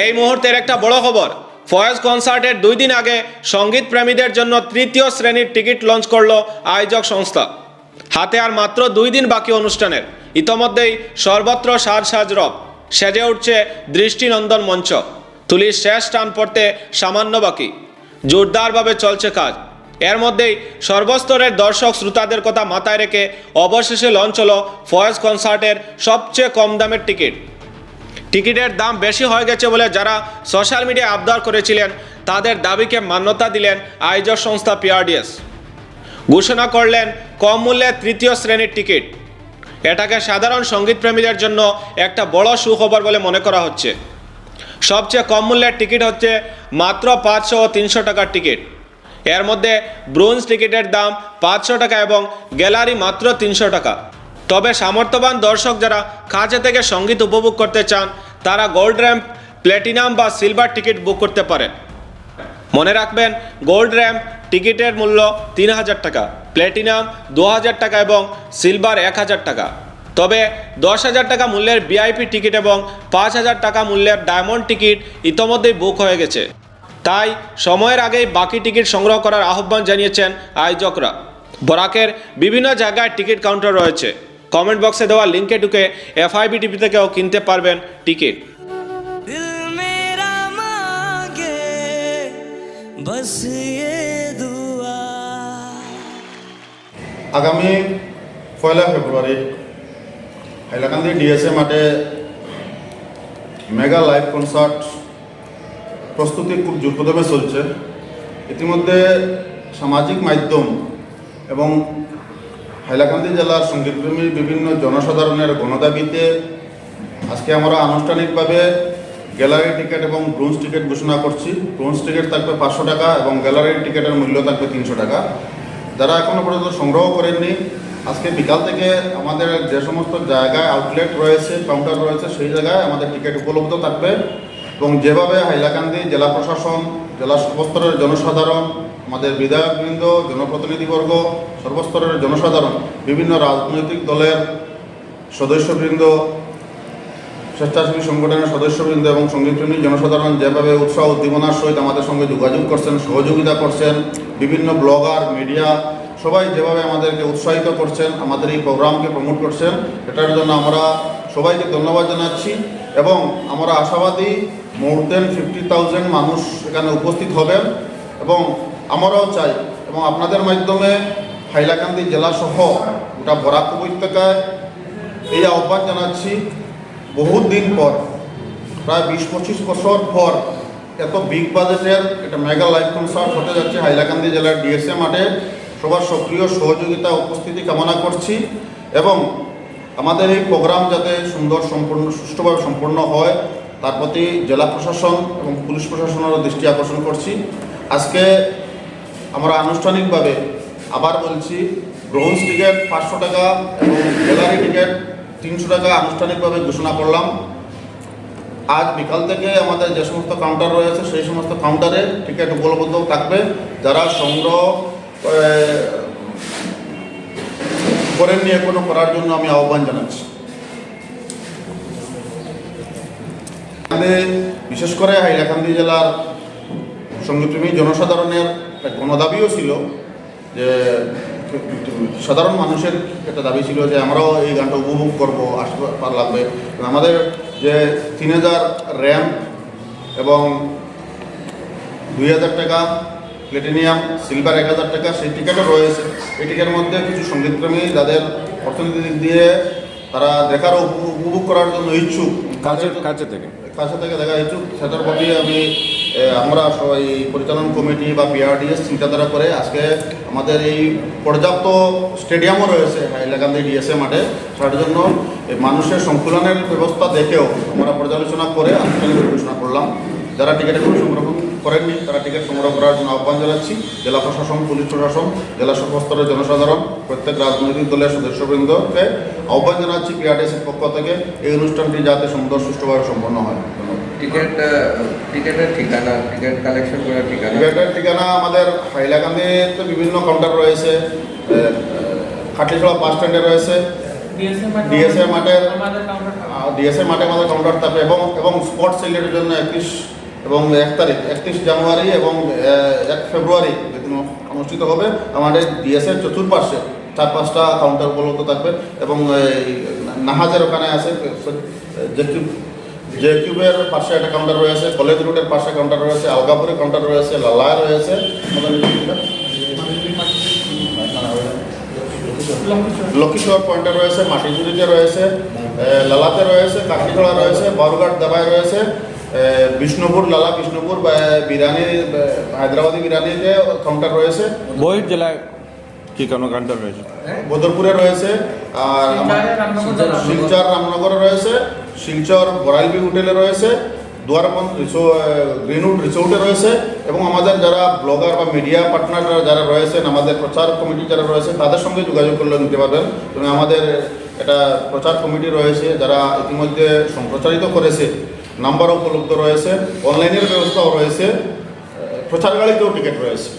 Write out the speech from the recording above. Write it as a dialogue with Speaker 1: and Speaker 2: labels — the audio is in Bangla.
Speaker 1: এই মুহূর্তের একটা বড় খবর। ফয়েজ কনসার্টের দুই দিন আগে সংগীত প্রেমীদের জন্য তৃতীয় শ্রেণির টিকিট লঞ্চ করল আয়োজক সংস্থা। হাতে আর মাত্র দুই দিন বাকি অনুষ্ঠানের। ইতোমধ্যেই সর্বত্র সাজ সাজ রব। সেজে উঠছে দৃষ্টিনন্দন মঞ্চ। তুলির শেষ টান পড়তে সামান্য বাকি। জোরদারভাবে চলছে কাজ। এর মধ্যেই সর্বস্তরের দর্শক শ্রোতাদের কথা মাথায় রেখে অবশেষে লঞ্চ হলো ফয়েজ কনসার্টের সবচেয়ে কম দামের টিকিট। টিকিটের দাম বেশি হয়ে গেছে বলে যারা সোশ্যাল মিডিয়ায় আবদার করেছিলেন, তাদের দাবিকে মান্যতা দিলেন আয়োজক সংস্থা পিআরডিএস। ঘোষণা করলেন, কম মূল্যে তৃতীয় শ্রেণির টিকিট। এটাকে সাধারণ সঙ্গীতপ্রেমীদের জন্য একটা বড় সুখবর বলে মনে করা হচ্ছে। সবচেয়ে কম মূল্যের টিকিট হচ্ছে মাত্র পাঁচশো ও তিনশো টাকার টিকিট। এর মধ্যে ব্রোঞ্জ টিকিটের দাম পাঁচশো টাকা এবং গ্যালারি মাত্র তিনশো টাকা। তবে সামর্থ্যবান দর্শক যারা কাছে থেকে সংগীত উপভোগ করতে চান, তারা গোল্ড র্যাম্প, প্ল্যাটিনাম বা সিলভার টিকিট বুক করতে পারেন। মনে রাখবেন, গোল্ড র্যাম্প টিকিটের মূল্য তিন হাজার টাকা, প্ল্যাটিনাম দু হাজার টাকা এবং সিলভার এক হাজার টাকা। তবে দশ হাজার টাকা মূল্যের ভিআইপি টিকিট এবং পাঁচ হাজার টাকা মূল্যের ডায়মন্ড টিকিট ইতোমধ্যেই বুক হয়ে গেছে। তাই সময়ের আগেই বাকি টিকিট সংগ্রহ করার আহ্বান জানিয়েছেন আয়োজকরা। বরাকের বিভিন্ন জায়গায় টিকিট কাউন্টার রয়েছে। কমেন্ট বক্সে দেওয়া লিঙ্কে ঢুকে এফআইবি টিভি থেকেও কিনতে পারবেন টিকিট।
Speaker 2: আগামী পয়লা ফেব্রুয়ারি হাইলাকান্দি ডিএসএ মাঠে মেগা লাইভ কনসার্ট প্রস্তুতি খুব জোরকদমে চলছে। ইতিমধ্যে সামাজিক মাধ্যম এবং হাইলাকান্দি জেলার সঙ্গীতপ্রেমী বিভিন্ন জনসাধারণের গণদাবিতে আজকে আমরা আনুষ্ঠানিকভাবে গ্যালারি টিকিট এবং ব্রোঞ্জ টিকিট ঘোষণা করছি। ব্রোঞ্জ টিকিট থাকবে পাঁচশো টাকা এবং গ্যালারির টিকিটের মূল্য থাকবে তিনশো টাকা। যারা এখনও পর্যন্ত সংগ্রহ করেননি, আজকে বিকাল থেকে আমাদের যে সমস্ত জায়গায় আউটলেট রয়েছে কাউন্টার রয়েছে, সেই জায়গায় আমাদের টিকিট উপলব্ধ থাকবে। এবং যেভাবে হাইলাকান্দি জেলা প্রশাসন, জেলা সর্বস্তরের জনসাধারণ আমাদের বিধায়কবৃন্দ, জনপ্রতিনিধিবর্গ, সর্বস্তরের জনসাধারণ, বিভিন্ন রাজনৈতিক দলের সদস্যবৃন্দ, স্বেচ্ছাসেবী সংগঠনের সদস্যবৃন্দ এবং সঙ্গীতপ্রেমী জনসাধারণ যেভাবে উৎসাহ উদ্দীপনার সহিত আমাদের সঙ্গে যোগাযোগ করছেন, সহযোগিতা করছেন, বিভিন্ন ব্লগার, মিডিয়া, সবাই যেভাবে আমাদেরকে উৎসাহিত করছেন, আমাদের এই প্রোগ্রামকে প্রমোট করছেন, এটার জন্য আমরা সবাইকে ধন্যবাদ জানাচ্ছি এবং আমরা আশাবাদী মোর দেন ফিফটি থাউজেন্ড মানুষ এখানে উপস্থিত হবেন এবং আমরাও চাই এবং আপনাদের মাধ্যমে হাইলাকান্দি জেলাসহ গোটা বরাক উপত্যকায় এই আহ্বান জানাচ্ছি। বহুত দিন পর, প্রায় বিশ পঁচিশ বছর পর এত বিগ বাজেটের একটা মেগা লাইভ কনসার্ট হতে যাচ্ছে হাইলাকান্দি জেলার ডিএসএ মাঠে সবার সক্রিয় সহযোগিতা, উপস্থিতি কামনা করছি এবং আমাদের এই প্রোগ্রাম যাতে সুন্দর, সম্পূর্ণ, সুষ্ঠুভাবে সম্পন্ন হয়, তার প্রতি জেলা প্রশাসন এবং পুলিশ প্রশাসনেরও দৃষ্টি আকর্ষণ করছি। আজকে আমরা আনুষ্ঠানিকভাবে আবার বলছি, ব্রোঞ্জ টিকিট পাঁচশো টাকা এবং গ্যালারি টিকিট তিনশো টাকা আনুষ্ঠানিকভাবে ঘোষণা করলাম। আজ বিকাল থেকে আমাদের যে সমস্ত কাউন্টার রয়েছে, সেই সমস্ত কাউন্টারে টিকিট উপলব্ধ থাকবে। যারা সংগ্রহ করেননি এখনও, করার জন্য আমি আহ্বান জানাচ্ছি। বিশেষ করে হাইলাকান্দি জেলার সঙ্গীতপ্রেমী জনসাধারণের একটা গণদাবিও ছিল যে সাধারণ মানুষের একটা দাবি ছিল যে আমরাও এই গানটা উপভোগ করব আসতে পার লাগবে। আমাদের যে তিন হাজার র্যাম্প এবং দুই হাজার টাকা প্লেটিনিয়াম সিলভার এক হাজার টাকা সেই টিকিটও রয়েছে। এই টিকিটের মধ্যে কিছু সঙ্গীতপ্রেমী যাদের অর্থনীতি দিক দিয়ে তারা দেখার উপ- উপভোগ করার জন্য ইচ্ছুক।
Speaker 1: কাছে কাছে থেকে?
Speaker 2: কাছে থেকে দেখা ইচ্ছুক। সেটার প্রতি আমি আমরা সবাই পরিচালন কমিটি বা পিআরডিএস চিন্তাধারা করে আজকে আমাদের এই পর্যাপ্ত স্টেডিয়ামও রয়েছে হাইলাকান্দি ডিএসএ মাঠে তার জন্য মানুষের সংকুলনের ব্যবস্থা দেখেও আমরা পর্যালোচনা করে আনুষ্ঠানিক ঘোষণা করলাম। যারা টিকিট এখনও সংগ্রহ করেননি, তারা টিকিট সংগ্রহ করার জন্য আহ্বান জানাচ্ছি। জেলা প্রশাসন, পুলিশ প্রশাসন, জেলা সর্বস্তরের জনসাধারণ, প্রত্যেক রাজনৈতিক দলের সদস্যবৃন্দকে আহ্বান জানাচ্ছি পিআরডিএসের পক্ষ থেকে। এই অনুষ্ঠানটি যাতে সুন্দর, সুষ্ঠুভাবে সম্পন্ন হয়।
Speaker 3: টিকিট টিকিটের ঠিকানা টিকিট কালেকশন করার ঠিকানা।
Speaker 2: টিকিটের ঠিকানা আমাদের হাইলাকান্দিতে বিভিন্ন কাউন্টার রয়েছে খাটলিছড়া বাস স্ট্যান্ডে রয়েছে। ডিএসএ মাঠে
Speaker 4: আমাদের কাউন্টার
Speaker 2: ডিএসএ মাঠে আমাদের কাউন্টার থাকবে এবং এবং স্পোর্টস সিলেটের জন্য একত্রিশ এবং এক তারিখ একত্রিশ জানুয়ারি এবং এক ফেব্রুয়ারি যেদিন অনুষ্ঠিত হবে আমাদের ডিএসএর চতুর্পাশে চার পাঁচটা কাউন্টার উপলব্ধ থাকবে এবং এই নাহাজের ওখানে আছে যে কিউব যে কিউবের পাশে একটা কাউন্টার রয়েছে কলেজ রোডের পাশে কাউন্টার রয়েছে আলগাপুরে কাউন্টার রয়েছে লালায় রয়েছে। লক্ষ্মীশ্বর পয়েন্টে রয়েছে মাটিঝুড়িতে রয়েছে লালাতে রয়েছে কাকিখোলা রয়েছে বরঘাট দাবায় রয়েছে বিষ্ণুপুর লালা বিষ্ণুপুর বা বিরিয়ানি বা হায়দ্রাবাদি বিরিয়ানিতে কাউন্টার রয়েছে।
Speaker 5: বহির জেলায় কি কোনো কাউন্টার রয়েছে?
Speaker 2: বদরপুরে রয়েছে আর শিলচর রামনগরে রয়েছে। শিলচর বরাইলবি হোটেলে রয়েছে দুয়ারবন্দ গ্রিনউড রিসোর্টে রয়েছে, এবং আমাদের যারা ব্লগার বা মিডিয়া পার্টনার যারা রয়েছেন, আমাদের প্রচার কমিটি যারা রয়েছে, তাদের সঙ্গে যোগাযোগ করলে নিতে পারবেন। এবং আমাদের এটা প্রচার কমিটি রয়েছে, যারা ইতিমধ্যে সম্প্রচারিত করেছে, নাম্বার উপলব্ধ রয়েছে, অনলাইনের ব্যবস্থাও রয়েছে প্রচার গাড়িতেও টিকিট রয়েছে।